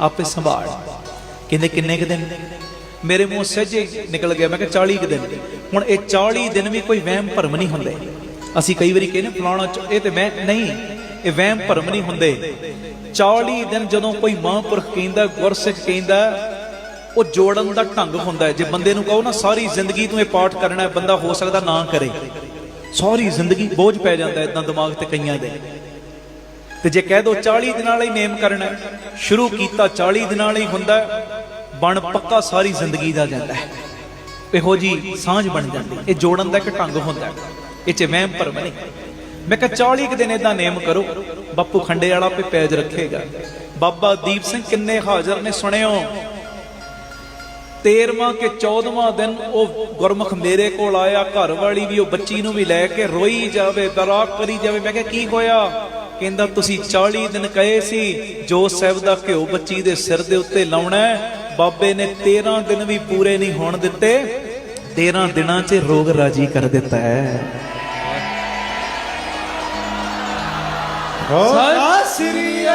ਆਪੇ ਸੰਭਾਲ। ਕਹਿੰਦੇ, ਕਿੰਨੇ ਕੁ ਦਿਨ? ਮੇਰੇ ਮੂੰਹ ਸਹਿਜੇ ਨਿਕਲ ਗਿਆ, ਮੈਂ ਕਿਹਾ 40 ਕੁ ਦਿਨ। ਹੁਣ ਇਹ 40 ਦਿਨ ਵੀ ਕੋਈ ਵਹਿਮ ਭਰਮ ਨਹੀਂ ਹੁੰਦੇ। ਅਸੀਂ ਕਈ ਵਾਰੀ ਕਹਿੰਦੇ, ਫਲਾਣਾ ਇਹ ਤੇ ਮੈਂ, ਨਹੀਂ, ਇਹ ਵਹਿਮ ਭਰਮ ਨਹੀਂ ਹੁੰਦੇ। 40 ਦਿਨ ਜਦੋਂ ਕੋਈ ਮਹਾਂਪੁਰਖ ਕਹਿੰਦਾ, ਗੁਰਸਿੱਖ ਕਹਿੰਦਾ, ਉਹ ਜੋੜਨ ਦਾ ਢੰਗ ਹੁੰਦਾ ਜੇ ਬੰਦੇ ਨੂੰ ਕਹੋ ਨਾ, ਸਾਰੀ ਜ਼ਿੰਦਗੀ ਤੂੰ ਇਹ ਪਾਠ ਕਰਨਾ ਹੈ, ਬੰਦਾ ਹੋ ਸਕਦਾ ਨਾ ਕਰੇ। ਸਾਰੀ ਜ਼ਿੰਦਗੀ ਬੋਝ ਪੈ ਜਾਂਦਾ ਇਦਾਂ ਦਿਮਾਗ ਤੇ ਕਈਆਂ ਦੇ। ਤੇ ਜੇ ਕਹਿ ਦੋ 40 ਦਿਨਾਂ ਲਈ ਨੇਮ ਕਰਨਾ, ਸ਼ੁਰੂ ਕੀਤਾ 40 ਦਿਨਾਂ ਲਈ ਹੁੰਦਾ, ਬਣ ਪੱਕਾ ਸਾਰੀ ਜ਼ਿੰਦਗੀ ਦਾ ਜਾਂਦਾ ਹੈ। ਇਹੋ ਜੀ ਸਾਂਝ ਬਣ ਜਾਂਦੀ ਇਹ ਜੋੜਨ ਦਾ ਇੱਕ ਢੰਗ ਹੁੰਦਾ ਇਹ ਚ ਵਹਿਮ ਭਰਮ ਨਹੀਂ। ਮੈਂ ਕਿਹਾ 40 ਕੁ ਦਿਨ ਇਦਾਂ ਨੇਮ ਕਰੋ। ਬਾਪੂ ਖੰਡੇ ਵਾਲਾ ਪੇ ਪੈਜ ਰੱਖੇਗਾ। ਬਾਬਾ ਦੀਪ ਸਿੰਘ ਕਿੰਨੇ ਹਾਜ਼ਰ ਨੇ ਸੁਣਿਓ? 13ਵਾਂ ਕਿ 14ਵਾਂ ਦਿਨ ਉਹ ਗੁਰਮੁਖ ਮੇਰੇ ਕੋਲ ਆਇਆ। ਘਰ ਵਾਲੀ ਵੀ ਉਹ ਬੱਚੀ ਨੂੰ ਵੀ ਲੈ ਕੇ ਰੋਈ ਜਾਵੇ ਬਰਾਕ ਕਰੀ ਜਾਵੇ। ਮੈਂ ਕਿਹਾ, ਕੀ ਹੋਇਆ? ਕਹਿੰਦਾ, ਤੁਸੀਂ 40 ਦਿਨ ਕਹੇ ਸੀ, ਜੋ ਸਾਹਿਬ ਦਾ ਘਿਓ ਬੱਚੀ ਦੇ ਸਿਰ ਦੇ ਉੱਤੇ ਲਾਉਣਾ ਬਾਬੇ ਨੇ 13 ਦਿਨ ਵੀ ਪੂਰੇ ਨਹੀਂ ਹੋਣ ਦਿੱਤੇ। 13 ਦਿਨਾਂ 'ਚ ਰੋਗ ਰਾਜੀ ਕਰ ਦਿੱਤਾ ਹੈ। ਸਤਿ ਸ੍ਰੀ